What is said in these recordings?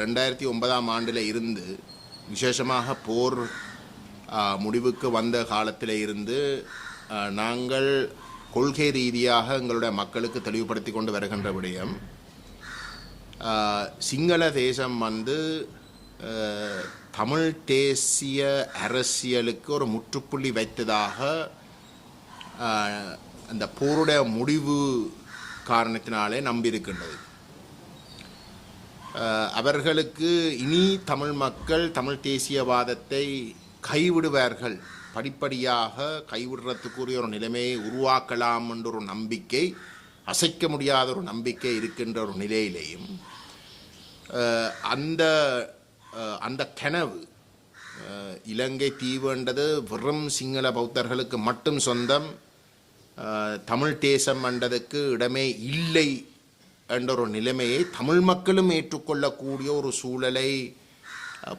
ரெண்டாயிரத்தி ஒன்பதாம் ஆண்டில் இருந்து விசேஷமாக போர் முடிவுக்கு வந்த காலத்தில் இருந்து நாங்கள் கொள்கை ரீதியாக எங்களுடைய மக்களுக்கு தெளிவுபடுத்தி கொண்டு வருகின்ற விடயம். சிங்கள தேசம் வந்து தமிழ் தேசிய அரசியலுக்கு ஒரு முற்றுப்புள்ளி வைத்ததாக அந்த போருடைய முடிவு காரணத்தினாலே நம்பியிருக்கின்றது. அவர்களுக்கு இனி தமிழ் மக்கள் தமிழ் தேசியவாதத்தை கைவிடுவார்கள். படிப்படியாக கைவிடுறதுக்குரிய ஒரு நிலைமையை உருவாக்கலாம் என்ற ஒரு நம்பிக்கை அசைக்க முடியாத ஒரு நம்பிக்கை இருக்கின்ற ஒரு நிலையிலேயும் அந்த அந்த கனவு இலங்கை இலங்கை தீவுன்றது வெறும் சிங்கள பௌத்தர்களுக்கு மட்டும் சொந்தம். தமிழ் தேசம் என்றதுக்கு இடமே இல்லை என்ற ஒரு நிலைமையை தமிழ் மக்களும் ஏற்றுக்கொள்ளக்கூடிய ஒரு சூழலை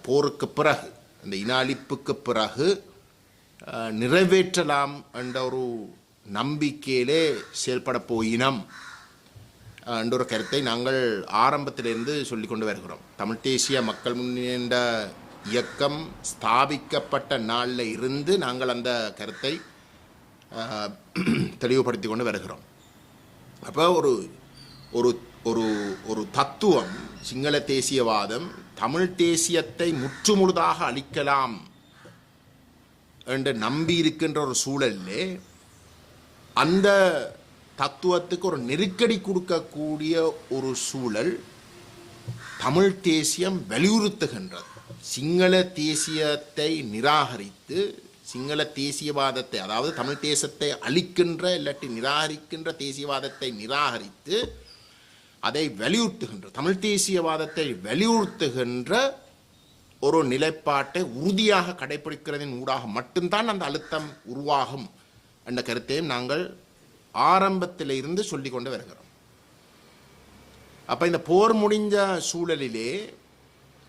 போருக்கு பிறகு அந்த இனாளிப்புக்கு பிறகு நிறைவேற்றலாம் என்ற ஒரு நம்பிக்கையிலே செயல்பட போயினம் என்ற ஒரு கருத்தை நாங்கள் ஆரம்பத்திலிருந்து சொல்லிக் கொண்டு வருகிறோம். தமிழ் தேசிய மக்கள் முன்னேற்ற இயக்கம் ஸ்தாபிக்கப்பட்ட நாளில் இருந்து நாங்கள் அந்த கருத்தை தெளிவுபடுத்தி கொண்டு வருகிறோம். அப்போ ஒரு ஒரு ஒரு ஒரு தத்துவம் சிங்கள தேசியவாதம் தமிழ் தேசியத்தை முற்றுமுழுதாக அழிக்கலாம் என்று நம்பி இருக்கின்ற ஒரு சூழலிலே அந்த தத்துவத்துக்கு ஒரு நெருக்கடி கொடுக்கக்கூடிய ஒரு சூழல் தமிழ் தேசியம் வலியுறுத்துகின்றது. சிங்கள தேசியத்தை நிராகரித்து சிங்கள தேசியவாதத்தை அதாவது தமிழ் தேசத்தை அழிக்கின்ற இல்லாட்டி நிராகரிக்கின்ற தேசியவாதத்தை நிராகரித்து அதை வலியுறுத்துகின்ற தமிழ் தேசியவாதத்தை வலியுறுத்துகின்ற ஒரு நிலைப்பாட்டை உறுதியாக கடைபிடிக்கிறதின் ஊடாக மட்டும்தான் அந்த அழுத்தம் உருவாகும் என்ற கருத்தையும் நாங்கள் ஆரம்பத்தில் இருந்து சொல்லிக் கொண்டு வருகிறோம். அப்போ இந்த போர் முடிஞ்ச சூழலிலே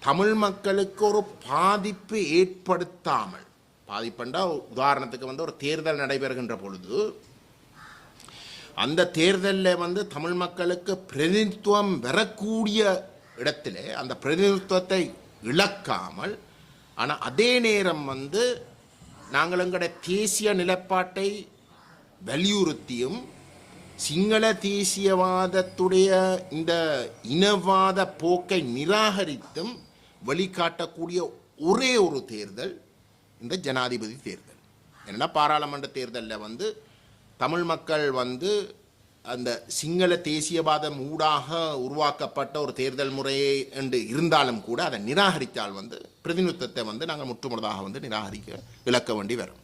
தமிழ் மக்களுக்கு ஒரு பாதிப்பு ஏற்படுத்தாமல் பாதிப்புண்டா உதாரணத்துக்கு வந்து ஒரு தேர்தல் நடைபெறுகின்ற பொழுது அந்த தேர்தலில் வந்து தமிழ் மக்களுக்கு பிரதிநிதித்துவம் வரக்கூடிய இடத்துல அந்த பிரதிநிதித்துவத்தை இழக்காமல் ஆனால் அதே நேரம் வந்து நாங்கள் எங்களுடைய தேசிய நிலப்பாட்டை வலியுறுத்தியும் சிங்கள தேசியவாதத்துடைய இந்த இனவாத போக்கை நிராகரித்தும் வழிகாட்டக்கூடிய ஒரே ஒரு தேர்தல் இந்த ஜனாதிபதி தேர்தல். ஏன்னா பாராளுமன்ற தேர்தலில் வந்து தமிழ் மக்கள் வந்து அந்த சிங்கள தேசியவாதம் ஊடாக உருவாக்கப்பட்ட ஒரு தேர்தல் முறையை என்று இருந்தாலும் கூட அதை நிராகரித்தால் வந்து பிரதிநிதித்துவத்தை வந்து நாங்கள் முற்றுமுழுதாக வந்து நிராகரிக்க விளக்க வேண்டி வரும்.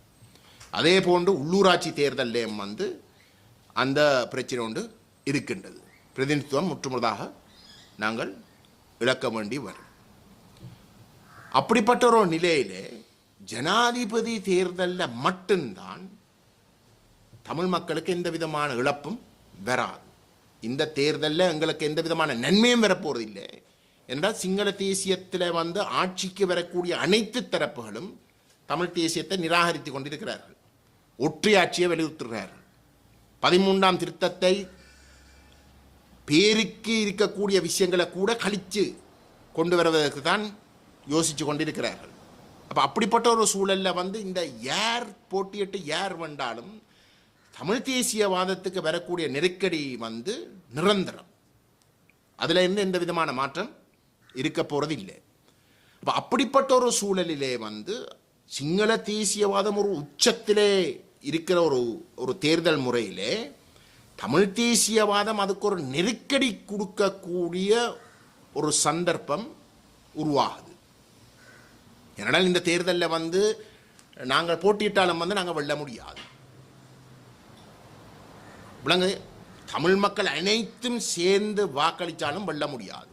அதே போன்று உள்ளூராட்சி தேர்தல்லையும் வந்து அந்த பிரச்சனை ஒன்று இருக்கின்றது. பிரதிநிதித்துவம் முற்றுமுழுதாக நாங்கள் இழக்க வேண்டி வரும். அப்படிப்பட்ட ஒரு நிலையிலே ஜனாதிபதி தேர்தலில் மட்டும்தான் தமிழ் மக்களுக்கு எந்த விதமான இழப்பும் வராது. இந்த தேர்தலில் எங்களுக்கு எந்த விதமான நன்மையும் வரப்போறது இல்லை. என்றால் சிங்கள தேசியத்தில் வந்து ஆட்சிக்கு வரக்கூடிய அனைத்து தரப்புகளும் தமிழ் தேசியத்தை நிராகரித்து கொண்டிருக்கிறார்கள். ஒற்றையாட்சியை வலியுறுத்துகிறார்கள். பதிமூன்றாம் திருத்தத்தை பேருக்கு இருக்கக்கூடிய விஷயங்களை கூட கழித்து கொண்டு வருவதற்கு தான் யோசித்து கொண்டிருக்கிறார்கள். அப்போ அப்படிப்பட்ட ஒரு சூழலில் வந்து இந்த யார் போட்டியிட்டு யார் வந்தாலும் தமிழ் தேசியவாதத்துக்கு வரக்கூடிய நெருக்கடி வந்து நிரந்தரம். அதில் இருந்து எந்த விதமான மாற்றம்? இருக்க போகிறது இல்லை. அப்போ அப்படிப்பட்ட ஒரு சூழலிலே வந்து சிங்கள தேசியவாதம் ஒரு உச்சத்திலே இருக்கிற ஒரு ஒரு தேர்தல் முறையிலே தமிழ் தேசியவாதம் அதுக்கு ஒரு நெருக்கடி கொடுக்கக்கூடிய ஒரு சந்தர்ப்பம் உருவாகுது. ஏனென்றால் இந்த தேர்தலில் வந்து நாங்கள் போட்டியிட்டாலும் வந்து நாங்கள் வெல்ல முடியாது. விளங்கு. தமிழ் மக்கள் அனைத்தும் சேர்ந்து வாக்களித்தாலும் வெல்ல முடியாது.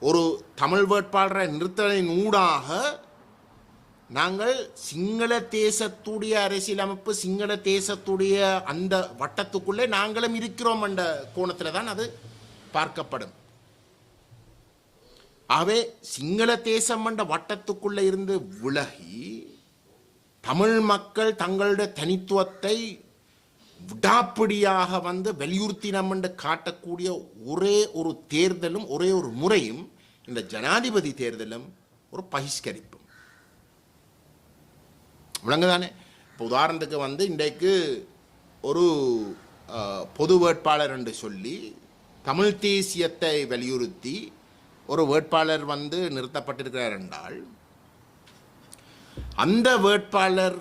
ஒரு தமிழ் வேட்பாளரை நிறுத்தலின் ஊடாக நாங்கள் சிங்கள தேசத்துடைய அரசியலமைப்பு சிங்கள தேசத்துடைய அந்த வட்டத்துக்குள்ளே நாங்களும் இருக்கிறோம் என்ற கோணத்தில் தான் அது பார்க்கப்படும். ஆகவே சிங்கள தேசம் என்ற வட்டத்துக்குள்ளே இருந்து விலகி தமிழ் மக்கள் தங்களுடைய தனித்துவத்தை விடாப்பிடியாக வந்து வலியுறுத்தினம் என்று காட்டக்கூடிய ஒரே ஒரு தேர்தலும் ஒரே ஒரு முறையும் இந்த ஜனாதிபதி தேர்தலும் ஒரு பகிஷ்கரிப்பும். விளங்குதானே? இப்போ உதாரணத்துக்கு வந்து இன்றைக்கு ஒரு பொது வேட்பாளர் என்று சொல்லி தமிழ் தேசியத்தை வலியுறுத்தி ஒரு வேட்பாளர் வந்து நிறுத்தப்பட்டிருக்கிறார் என்றால் அந்த வேட்பாளர்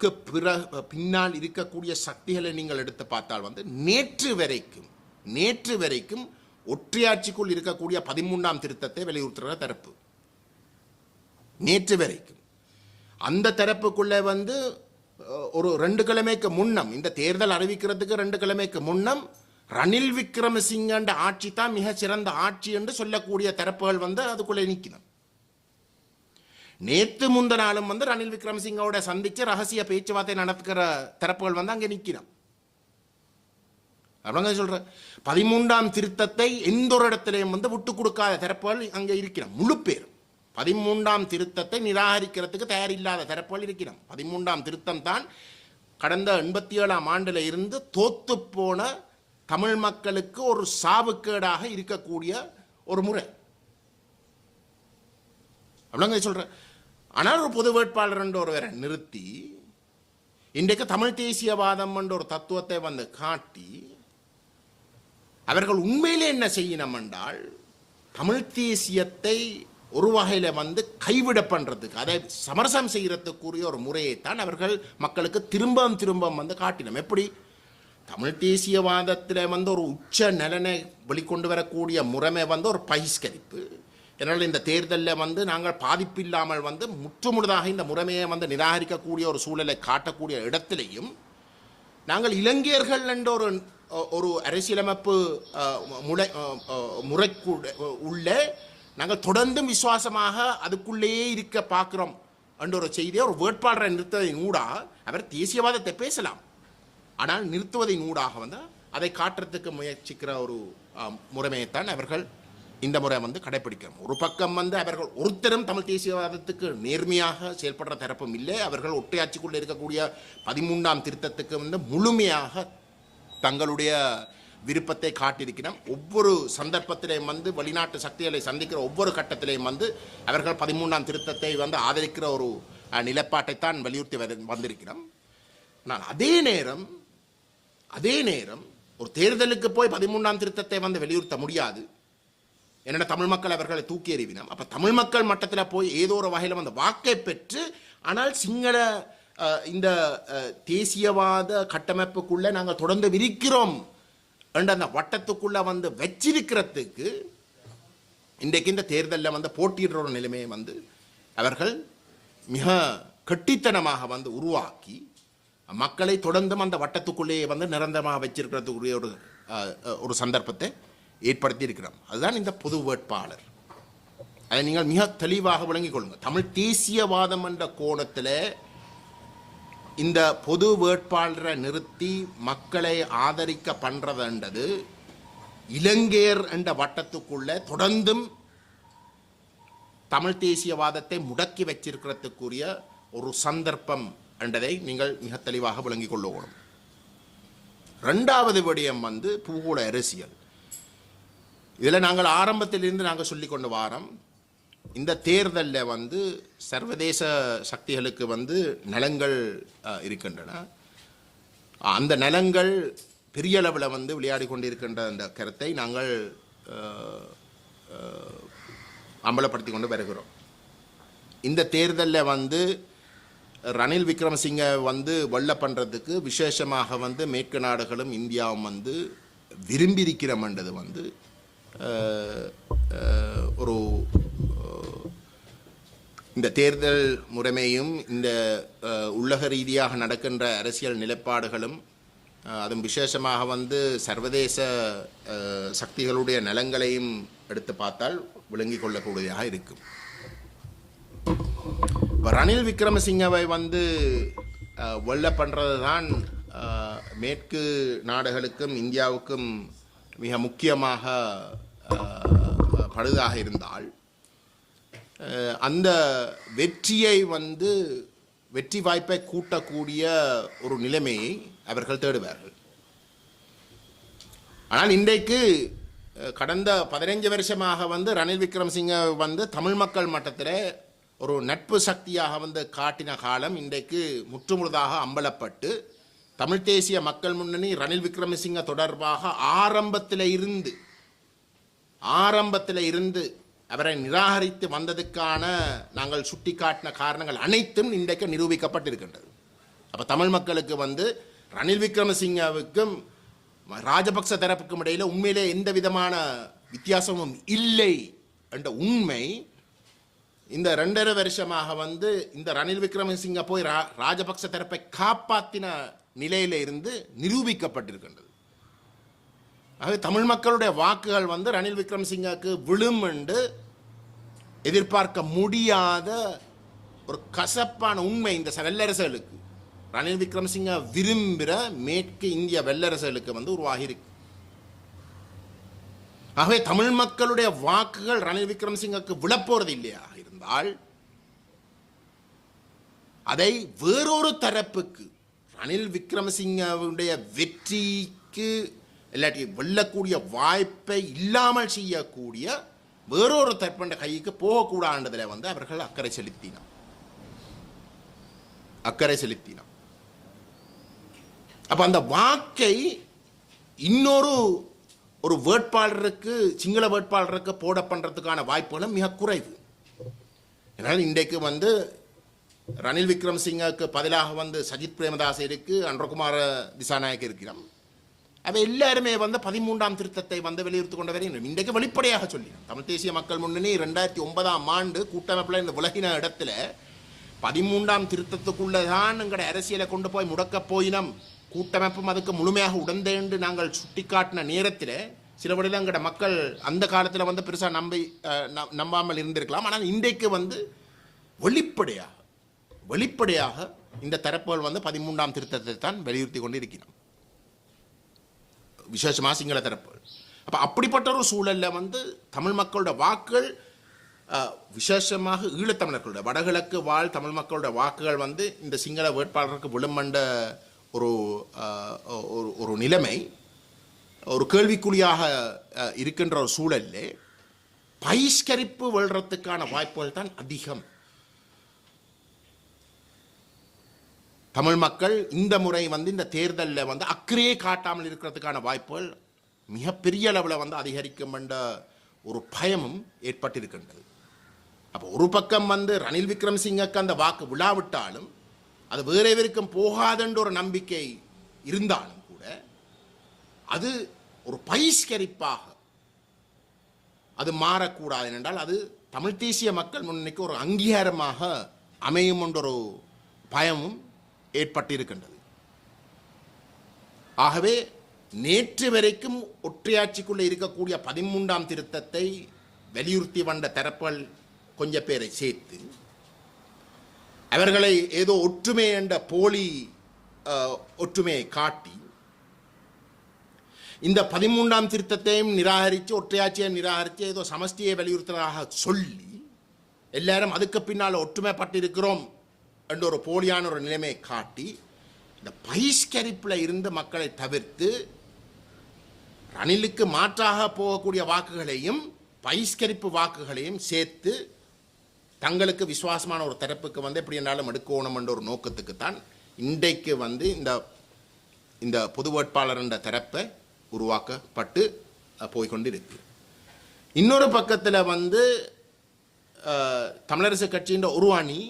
வேட்பாளருக்கு பிற பின்னால் இருக்கக்கூடிய சக்திகளை நீங்கள் எடுத்து பார்த்தால் வந்து நேற்று வரைக்கும் நேற்று வரைக்கும் ஒற்றையாட்சிக்குள் இருக்கக்கூடிய பதிமூன்றாம் திருத்தத்தை வலியுறுத்துகிற தரப்பு. நேற்று வரைக்கும். அந்த தரப்புக்குள்ளே வந்து ஒரு ரெண்டு கிழமைக்கு முன்னம் இந்த தேர்தல் அறிவிக்கிறதுக்கு ரெண்டு கிழமைக்கு முன்னம் ரணில் விக்ரமசிங்கன்ற ஆட்சி தான் மிக சிறந்த ஆட்சி என்று சொல்லக்கூடிய தரப்புகள் வந்து அதுக்குள்ளே நிற்கணும் நேற்று முந்த நாளும் வந்து ரணில் விக்ரமசிங்கோட சந்திச்சு ரகசிய பேச்சுவார்த்தை நடத்துகிற தரப்புகள் வந்து அங்கே நிற்கிறான். அப்படிங்க சொல்றேன். பதிமூன்றாம் திருத்தத்தை எந்த ஒரு இடத்திலையும் வந்து விட்டு கொடுக்காத தரப்புகள் அங்கே இருக்கிறோம் முழு பேர் பதிமூன்றாம் திருத்தத்தை நிராகரிக்கிறதுக்கு தயாரில்லாத தரப்புகள் இருக்கிறான். பதிமூன்றாம் திருத்தம் தான் கடந்த எண்பத்தி ஏழாம் ஆண்டுல இருந்து தோத்து போன தமிழ் மக்களுக்கு ஒரு சாவுக்கேடாக இருக்கக்கூடிய ஒரு முறை. அப்படிங்க சொல்றேன். ஆனால் ஒரு பொது வேட்பாளர் என்ற ஒருவரை நிறுத்தி இன்றைக்கு தமிழ் தேசியவாதம் என்ற ஒரு தத்துவத்தை வந்து காட்டி அவர்கள் உண்மையிலே என்ன செய்யணும் என்றால் தமிழ் தேசியத்தை ஒரு வகையில் வந்து கைவிட பண்ணுறதுக்கு அதை சமரசம் செய்கிறதுக்குரிய ஒரு முறையைத்தான் அவர்கள் மக்களுக்கு திரும்பவும் திரும்பவும் வந்து காட்டினோம். எப்படி? தமிழ் தேசியவாதத்தில் வந்து ஒரு உச்ச நலனை வெளிக்கொண்டு வரக்கூடிய முறைமை வந்து ஒரு பகிஷ்கரிப்பு. என்னால் இந்த தேர்தலில் வந்து நாங்கள் பாதிப்பில்லாமல் வந்து முற்றுமுழுதாக இந்த முறைமையை வந்து நிராகரிக்கக்கூடிய ஒரு சூழலை காட்டக்கூடிய இடத்திலையும் நாங்கள் இலங்கையர்கள் என்ற ஒரு ஒரு அரசியலமைப்பு முறை முறைக்கு உள்ளே நாங்கள் தொடர்ந்தும் விசுவாசமாக அதுக்குள்ளேயே இருக்க பார்க்குறோம் என்ற ஒரு செய்தியை ஒரு வேட்பாளரை நிறுத்ததின் ஊடாக அவர் தேசியவாதத்தை பேசலாம். ஆனால் நிறுத்துவதின் ஊடாக வந்து அதை காட்டுறதுக்கு முயற்சிக்கிற ஒரு முறைமையைத்தான் அவர்கள் இந்த முறை வந்து கடைபிடிக்கிறோம் ஒரு பக்கம் வந்து அவர்கள் ஒருத்தரும் தமிழ் தேசியவாதத்துக்கு நேர்மையாக செயல்படுற தரப்பும் இல்லை. அவர்கள் ஒற்றையாட்சிக்குள்ளே இருக்கக்கூடிய பதிமூன்றாம் திருத்தத்துக்கு வந்து முழுமையாக தங்களுடைய விருப்பத்தை காட்டியிருக்கிறோம். ஒவ்வொரு சந்தர்ப்பத்திலையும் வந்து வெளிநாட்டு சக்திகளை சந்திக்கிற ஒவ்வொரு கட்டத்திலையும் வந்து அவர்கள் பதிமூன்றாம் திருத்தத்தை வந்து ஆதரிக்கிற ஒரு அஹ், நிலைப்பாட்டைத்தான் வலியுறுத்தி வந்திருக்கிறோம். நான் அதே நேரம் அதே நேரம் ஒரு தேர்தலுக்கு போய் பதிமூன்றாம் திருத்தத்தை வந்து வலியுறுத்த முடியாது. என்னென்ன தமிழ் மக்கள் அவர்களை தூக்கி எறிவினோம் அப்போ தமிழ் மக்கள் மட்டத்தில் போய் ஏதோ ஒரு வகையில் வந்து வாக்கை பெற்று ஆனால் சிங்கள இந்த தேசியவாத கட்டமைப்புக்குள்ளே நாங்கள் தொடர்ந்து விரிக்கிறோம் என்ற அந்த வட்டத்துக்குள்ளே வந்து வச்சிருக்கிறதுக்கு இன்றைக்கு இந்த தேர்தலில் வந்து போட்டியிடுற ஒரு நிலைமையை வந்து அவர்கள் மிக கெட்டித்தனமாக வந்து உருவாக்கி மக்களை தொடர்ந்தும் அந்த வட்டத்துக்குள்ளேயே வந்து நிரந்தரமாக வச்சிருக்கிறதுக்குரிய ஒரு ஒரு சந்தர்ப்பத்தை ஏற்படுத்தி இருக்கிறோம் அதுதான் இந்த பொது வேட்பாளர். அதை நீங்கள் மிக தெளிவாக விளங்கிக் கொள்ளுங்கள். தமிழ் தேசியவாதம் என்ற கோணத்தில் இந்த பொது வேட்பாளரை நிறுத்தி மக்களை ஆதரிக்க பண்ணுறதுன்றது இலங்கையர் என்ற வட்டத்துக்குள்ள தொடர்ந்தும் தமிழ் தேசியவாதத்தை முடக்கி வச்சிருக்கிறதுக்குரிய ஒரு சந்தர்ப்பம் என்றதை நீங்கள் மிக தெளிவாக விளங்கிக் கொள்ளணும். ரெண்டாவது விடயம் வந்து பூகோள அரசியல். இதில் நாங்கள் ஆரம்பத்திலிருந்து நாங்கள் சொல்லி கொண்டு வாரம் இந்த தேர்தலில் வந்து சர்வதேச சக்திகளுக்கு வந்து நலங்கள் இருக்கின்றன. அந்த நலங்கள் பெரிய அளவில் வந்து விளையாடி கொண்டிருக்கின்ற அந்த கருத்தை நாங்கள் அம்பலப்படுத்தி கொண்டு வருகிறோம். இந்த தேர்தலில் வந்து ரணில் விக்ரமசிங்கை வந்து வெள்ள பண்ணுறதுக்கு விசேஷமாக வந்து மேற்கு நாடுகளும் இந்தியாவும் வந்து விரும்பியிருக்கிறோம்ன்றது வந்து ஒரு இந்த தேர்தல் முறைமையும் இந்த உள்ளக ரீதியாக நடக்கின்ற அரசியல் நிலைப்பாடுகளும் அதுவும் விசேஷமாக வந்து சர்வதேச சக்திகளுடைய நலங்களையும் எடுத்து பார்த்தால் விளங்கிக் கொள்ளக்கூடியதாக இருக்கும். இப்போ ரணில் விக்ரமசிங்கவை வந்து வெள்ள பண்ணுறது தான் மேற்கு நாடுகளுக்கும் இந்தியாவுக்கும் மிக முக்கியமாக பழுதாக இருந்தால் அந்த வெற்றியை வந்து வெற்றி வாய்ப்பை கூட்டக்கூடிய ஒரு நிலைமையை அவர்கள் தேடுவார்கள். ஆனால் இன்றைக்கு கடந்த பதினைஞ்சு வருஷமாக வந்து ரணில் விக்ரமசிங்க வந்து தமிழ் மக்கள் மட்டத்தில் ஒரு நட்பு சக்தியாக வந்து காட்டின காலம் இன்றைக்கு முற்றுமுழுதாக அம்பலப்பட்டு தமிழ் தேசிய மக்கள் முன்னணி ரணில் விக்ரமசிங்க தொடர்பாக ஆரம்பத்தில் இருந்து ஆரம்பத்தில் இருந்து அவரை நிராகரித்து வந்ததுக்கான நாங்கள் சுட்டிக்காட்டின காரணங்கள் அனைத்தும் இன்றைக்கு நிரூபிக்கப்பட்டிருக்கின்றது. அப்போ தமிழ் மக்களுக்கு வந்து ரணில் விக்ரமசிங்கவுக்கும் ராஜபக்ச தரப்புக்கும் இடையில் உண்மையிலே எந்த விதமான வித்தியாசமும் இல்லை என்ற உண்மை இந்த ரெண்டரை வருஷமாக வந்து இந்த ரணில் விக்ரமசிங்க போய் ரா ராஜபக்ச தரப்பை காப்பாற்றின நிலையில இருந்து நிரூபிக்கப்பட்டிருக்கின்றது. ஆகவே தமிழ் மக்களுடைய வாக்குகள் வந்து ரணில் விக்ரம்சிங்காவுக்கு விழும் என்று எதிர்பார்க்க முடியாத ஒரு கசப்பான உண்மை இந்த ச- வெள்ளரசுகளுக்கு ரணில் விக்ரமசிங்க விரும்புகிற மேற்கு இந்திய வெள்ளரசுகளுக்கு வந்து உருவாகியிருக்கு. ஆகவே தமிழ் மக்களுடைய வாக்குகள் ரணில் விக்ரமசிங்கக்கு விழப்போறது இல்லையா? இருந்தால் அதை வேறொரு தரப்புக்கு ரணில் விக்ரமசிங்கவுடைய வெற்றிக்கு இல்லாட்டி வெல்லக்கூடிய வாய்ப்பை இல்லாமல் செய்யக்கூடிய வேறொரு தற்பண்ட கைக்கு போகக்கூடாதுன்றதுல வந்து அவர்கள் அக்கறை செலுத்தினார். அக்கறை செலுத்தினார். அப்ப அந்த வாக்கை இன்னொரு ஒரு வேட்பாளருக்கு சிங்கள வேட்பாளருக்கு போட பண்றதுக்கான வாய்ப்புகளும் மிக குறைவு. அதனால் இன்றைக்கு வந்து ரணில் விக்ரம் சிங்குக்கு பதிலாக வந்து சஜித் பிரேமதாஸ் இருக்கு அன்றகுமார திசாநாயக் இருக்கிறான் அவை எல்லாருமே வந்து பதிமூன்றாம் திருத்தத்தை வந்து வலியுறுத்தி கொண்டு இன்றைக்கு வெளிப்படையாக சொல்லி தமிழ் தேசிய மக்கள் முன்னணி ரெண்டாயிரத்தி ஒன்பதாம் ஆண்டு கூட்டமைப்பில் இந்த உலகின இடத்துல பதிமூன்றாம் திருத்தத்துக்குள்ளே தான் எங்களுடைய அரசியலை கொண்டு போய் முடக்கப் போயினம். கூட்டமைப்பும் அதுக்கு முழுமையாக உடந்தேண்டு நாங்கள் சுட்டிக்காட்டின நேரத்தில் சில வழியில் எங்கட மக்கள் அந்த காலத்தில் வந்து பெருசாக நம்பி நம்பாமல் இருந்திருக்கலாம். ஆனால் இன்றைக்கு வந்து வெளிப்படையாக வெளிப்படையாக இந்த தரப்புகள் வந்து பதிமூன்றாம் திருத்தத்தை தான் வலியுறுத்தி கொண்டு இருக்கிறோம் விசேஷமாக சிங்கள தரப்பு. அப்போ அப்படிப்பட்ட ஒரு சூழல்ல வந்து தமிழ் மக்களோட வாக்குகள் விசேஷமாக ஈழத்தமிழர்களோட வடகிழக்கு வாழ் தமிழ் மக்களோட வாக்குகள் வந்து இந்த சிங்கள வேட்பாளருக்கு விழுமண்ட ஒரு ஒரு ஒரு நிலைமை ஒரு கேள்விக்குறியாக இருக்கின்ற ஒரு சூழலில் பயிஷ்கரிப்பு வெல்றதுக்கான வாய்ப்புகள் தான் அதிகம். தமிழ் மக்கள் இந்த முறை வந்து இந்த தேர்தலில் வந்து அக்கறையே காட்டாமல் இருக்கிறதுக்கான வாய்ப்புகள் மிகப்பெரிய அளவில் வந்து அதிகரிக்கும் என்ற ஒரு பயமும் ஏற்பட்டிருக்கின்றது. அப்போ ஒரு பக்கம் வந்து ரணில் விக்ரம்சிங்கக்கு அந்த வாக்கு விழாவிட்டாலும் அது வேற எவருக்கும் போகாதென்ற ஒரு நம்பிக்கை இருந்தாலும் கூட அது ஒரு பயிஷ்கரிப்பாக அது மாறக்கூடாது என்றால் அது தமிழ் தேசிய மக்கள் முன்னணிக்கு ஒரு அங்கீகாரமாக அமையும் என்ற ஒரு பயமும் ஏற்பட்டிருக்கின்றது. ஆகவே நேற்று வரைக்கும் ஒற்றையாட்சிக்குள்ளே இருக்கக்கூடிய பதிமூன்றாம் திருத்தத்தை வலியுறுத்தி வந்த தரப்பல் கொஞ்ச பேரை சேர்த்து அவர்களை ஏதோ ஒற்றுமை என்ற போலி ஒற்றுமையை காட்டி இந்த பதிமூன்றாம் திருத்தத்தையும் நிராகரித்து ஒற்றையாட்சியை நிராகரித்து ஏதோ சமஷ்டியை வலியுறுத்துவதாக சொல்லி எல்லாரும் அதுக்கு பின்னால் ஒற்றுமைப்பட்டிருக்கிறோம் என்ற ஒரு போலியான ஒரு நிலைமையை காட்டி இந்த பகிஷ்கரிப்பில் இருந்து மக்களை தவிர்த்து ரணிலுக்கு மாற்றாக போகக்கூடிய வாக்குகளையும் பகிஷ்கரிப்பு வாக்குகளையும் சேர்த்து தங்களுக்கு விசுவாசமான ஒரு தரப்புக்கு வந்து எப்படி என்றாலும் எடுக்கணும் என்ற ஒரு நோக்கத்துக்கு தான் இன்றைக்கு வந்து இந்த இந்த பொது வேட்பாளர் என்ற தரப்பை உருவாக்கப்பட்டு போய்கொண்டு போய்க்கொண்டு இருக்கு இன்னொரு பக்கத்தில் வந்து தமிழரசு கட்சியின் உருவாணி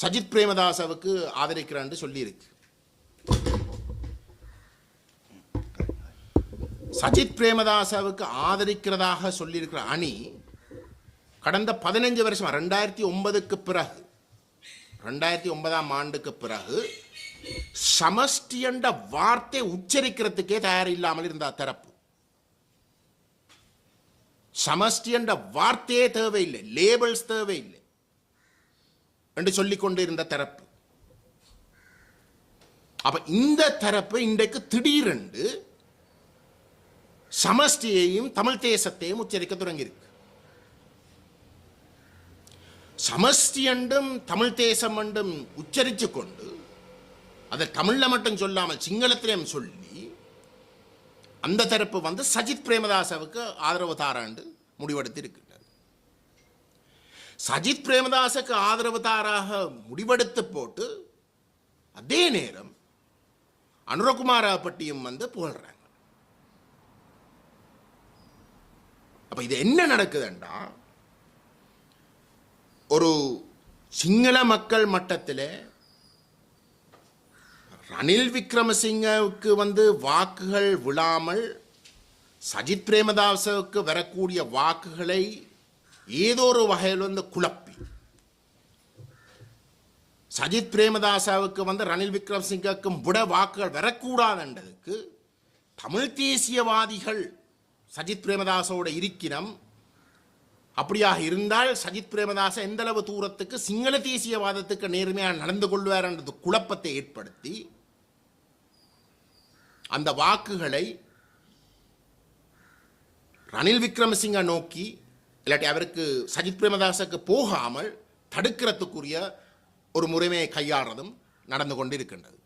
சஜித் பிரேமதாசாவுக்கு ஆதரிக்கிறான்னு சொல்லியிருக்கு. சஜித் பிரேமதாசாவுக்கு ஆதரிக்கிறதாக சொல்லியிருக்கிற அணி கடந்த பதினஞ்சு வருஷம் ரெண்டாயிரத்தி ஒன்பதுக்கு பிறகு ரெண்டாயிரத்தி ஒன்பதாம் ஆண்டுக்கு பிறகு சமஷ்டி என்ற வார்த்தை உச்சரிக்கிறதுக்கே தயார் இல்லாமல் இருந்தா தரப்பு சமஷ்டி என்ற வார்த்தையே தேவையில்லை லேபிள்ஸ் தேவையில்லை. என்று சொல்லிக் கொண்டிருந்த தரப்பு. அப்ப இந்த தரப்பு இன்றைக்கு திடீரென்று சமஷ்டியையும் தமிழ் தேசத்தையும் உச்சரிக்க தொடங்கியிருக்கு. சமஷ்டி என்றும் தமிழ் தேசம் என்றும் உச்சரித்து கொண்டு அதை தமிழ்ல மட்டும் சொல்லாமல் சிங்களத்திலையும் சொல்லி அந்த தரப்பு வந்து சஜித் பிரேமதாசவுக்கு ஆதரவு தாராண்டு முடிவெடுத்திருக்கு. சஜித் பிரேமதாசுக்கு ஆதரவு தாராக முடிவெடுத்து போட்டு அதே நேரம் அனுரகுமாரா பட்டியும் வந்து புகழ்றாங்க. அப்ப இது என்ன நடக்குதுண்டா ஒரு சிங்கள மக்கள் மட்டத்தில் ரணில் விக்ரமசிங்கவுக்கு வந்து வாக்குகள் விழாமல் சஜித் பிரேமதாசுக்கு வரக்கூடிய வாக்குகளை ஏதோ ஒரு வகையில் வந்து குழப்பி. சஜித் பிரேமதாசாவுக்கு வந்து ரணில் விக்ரமசிங்கக்கும் விட வாக்குகள் வரக்கூடாதுன்றதுக்கு தமிழ் தேசியவாதிகள் சஜித் பிரேமதாசோட இருக்கிறம் அப்படியாக இருந்தால் சஜித் பிரேமதாச எந்த அளவு தூரத்துக்கு சிங்கள தேசியவாதத்துக்கு நேர்மையாக நடந்து கொள்வார் என்றது குழப்பத்தை ஏற்படுத்தி அந்த வாக்குகளை ரணில் விக்ரமசிங்க நோக்கி இல்லாட்டி அவருக்கு சஜித் பிரேமதாசுக்கு போகாமல் தடுக்கிறதுக்குரிய ஒரு முறைமையை கையாளுறதும் நடந்து கொண்டிருக்கின்றது.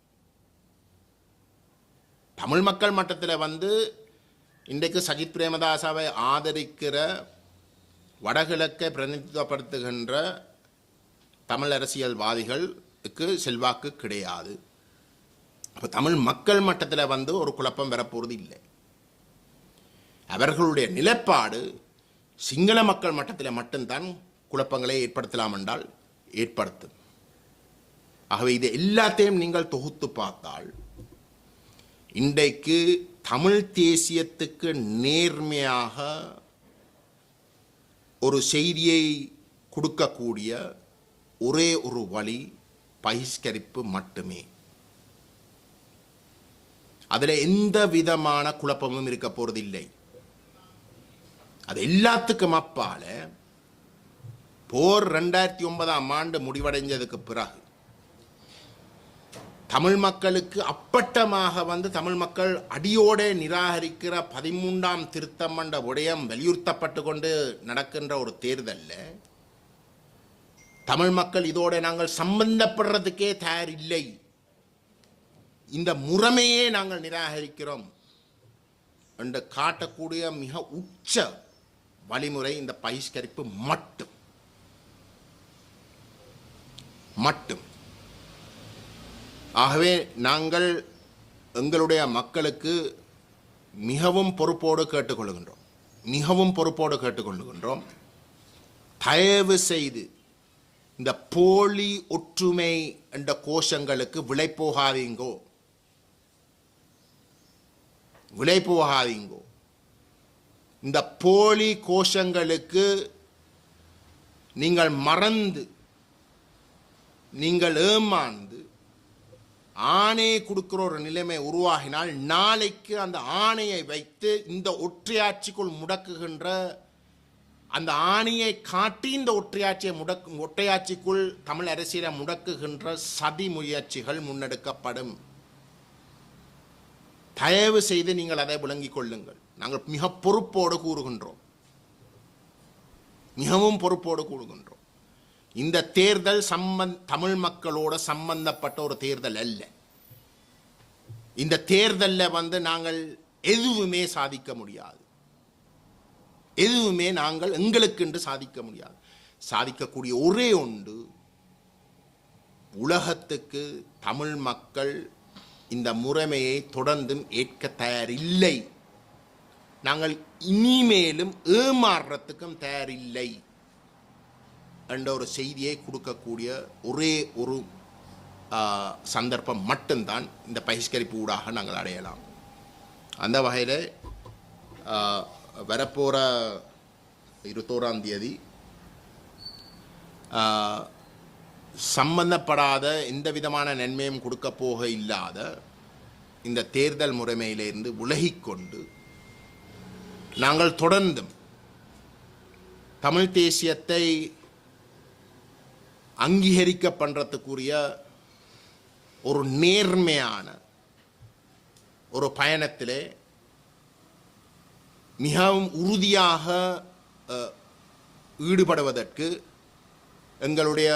தமிழ் மக்கள் மட்டத்தில் வந்து இன்றைக்கு சஜித் பிரேமதாசாவை ஆதரிக்கிற வடகிழக்கை பிரதிநிதித்துவப்படுத்துகின்ற தமிழ் அரசியல்வாதிகளுக்கு செல்வாக்கு கிடையாது. அப்போ தமிழ் மக்கள் மட்டத்தில் வந்து ஒரு குழப்பம் வரப்போகிறது இல்லை. அவர்களுடைய நிலப்பாடு சிங்கள மக்கள் மட்டத்தில் மட்டும்தான் குழப்பங்களை ஏற்படுத்தலாம் என்றால் ஏற்படுத்தும் ஆகவே இது எல்லாத்தையும் நீங்கள் தொகுத்து பார்த்தால் இன்றைக்கு தமிழ் தேசியத்துக்கு நேர்மையாக ஒரு செய்தியை கொடுக்கக்கூடிய ஒரே ஒரு வழி பகிஷ்கரிப்பு மட்டுமே. அதில் எந்த விதமான குழப்பமும் இருக்க இல்லை அது எல்லாத்துக்கும் அப்பால போர் ரெண்டாயிரத்தி ஒன்பதாம் ஆண்டு முடிவடைஞ்சதுக்கு பிறகு தமிழ் மக்களுக்கு அப்பட்டமாக வந்து தமிழ் மக்கள் அடியோடே நிராகரிக்கிற பதிமூன்றாம் திருத்தம் என்ற விடயம் வலியுறுத்தப்பட்டு கொண்டு நடக்கின்ற ஒரு தேர்தலில் தமிழ் மக்கள் இதோட நாங்கள் சம்பந்தப்படுறதுக்கே தயார் இல்லை இந்த முறைமையே நாங்கள் நிராகரிக்கிறோம். என்று காட்டக்கூடிய மிக உச்ச வழிமுறை இந்த பகிஷ்கரிப்பு மட்டும். மட்டும். ஆகவே நாங்கள் எங்களுடைய மக்களுக்கு மிகவும் பொறுப்போடு கேட்டுக்கொள்கின்றோம். மிகவும் பொறுப்போடு கேட்டுக்கொள்கின்றோம். தயவு செய்து இந்த போலி ஒற்றுமை என்ற கோஷங்களுக்கு விலை போகாதீங்கோ. விலை போகாதீங்கோ. இந்த போலி கோஷங்களுக்கு நீங்கள் மறந்து நீங்கள் ஏமாந்து ஆணையை கொடுக்குற ஒரு நிலைமை உருவாகினால் நாளைக்கு அந்த ஆணையை வைத்து இந்த ஒற்றையாட்சிக்குள் முடக்குகின்ற அந்த ஆணையை காட்டி இந்த ஒற்றையாட்சியை முடக்கு ஒற்றையாட்சிக்குள் தமிழ் அரசியலை முடக்குகின்ற சதி முயற்சிகள் முன்னெடுக்கப்படும். தயவு செய்து நீங்கள் அதை விளங்கிக் கொள்ளுங்கள். நாங்கள் மிக பொறுப்போடு கூறுகின்றோம். மிகவும் பொறுப்போடு கூறுகின்றோம். இந்த தேர்தல் சம்பந்த தமிழ் மக்களோட சம்பந்தப்பட்ட ஒரு தேர்தல் அல்ல. இந்த தேர்தலில் வந்து நாங்கள் எதுவுமே சாதிக்க முடியாது. எதுவுமே நாங்கள் எங்களுக்கென்று சாதிக்க முடியாது. சாதிக்கக்கூடிய ஒரே ஒன்று உலகத்துக்கு தமிழ் மக்கள் இந்த முறைமையை தொடர்ந்தும் ஏற்க தயாரில்லை. நாங்கள் இனிமேலும் ஏமாறுறதுக்கும் தயாரில்லை என்ற ஒரு செய்தியை கொடுக்கக்கூடிய ஒரே ஒரு சந்தர்ப்பம் மட்டும்தான் இந்த பகிஷ்கரிப்பு ஊடாக நாங்கள் அடையலாம். அந்த வகையில் வரப்போகிற இருபத்தோராம் தேதி சம்பந்தப்படாத எந்த விதமான நன்மையும் கொடுக்க போக இல்லாத இந்த தேர்தல் முறைமையிலிருந்து விலகிக்கொண்டு நாங்கள் தொடர்ந்தும் தமிழ் தேசியத்தை அங்கீகரிக்க பண்ணுறதுக்குரிய ஒரு நேர்மையான ஒரு பயணத்திலே மிகவும் உறுதியாக ஈடுபடுவதற்கு எங்களுடைய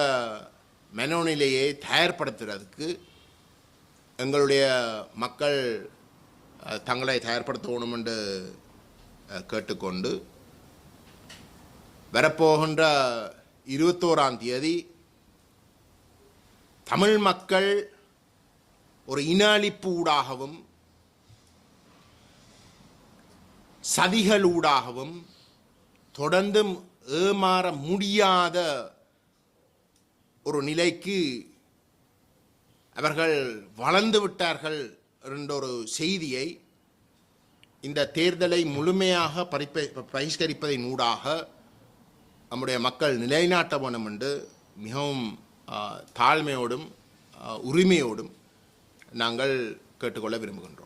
மனோநிலையை தயார்படுத்துறதுக்கு எங்களுடைய மக்கள் தங்களை தயார்படுத்தணும் என்று கேட்டுக்கொண்டு வரப்போகின்ற இருபத்தோராம் தேதி தமிழ் மக்கள் ஒரு இன ஊடாகவும் சதிகள் ஊடாகவும் தொடர்ந்தும் ஏமாற முடியாத ஒரு நிலைக்கு அவர்கள் வளர்ந்து விட்டார்கள் என்ற ஒரு செய்தியை இந்த தேர்தலை முழுமையாக பரிப்ப பகிஷ்கரிப்பதின் ஊடாக நம்முடைய மக்கள் நிலைநாட்ட வேண்டும் என்று மிகவும் தாழ்மையோடும் உரிமையோடும் நாங்கள் கேட்டுக்கொள்ள விரும்புகின்றோம்.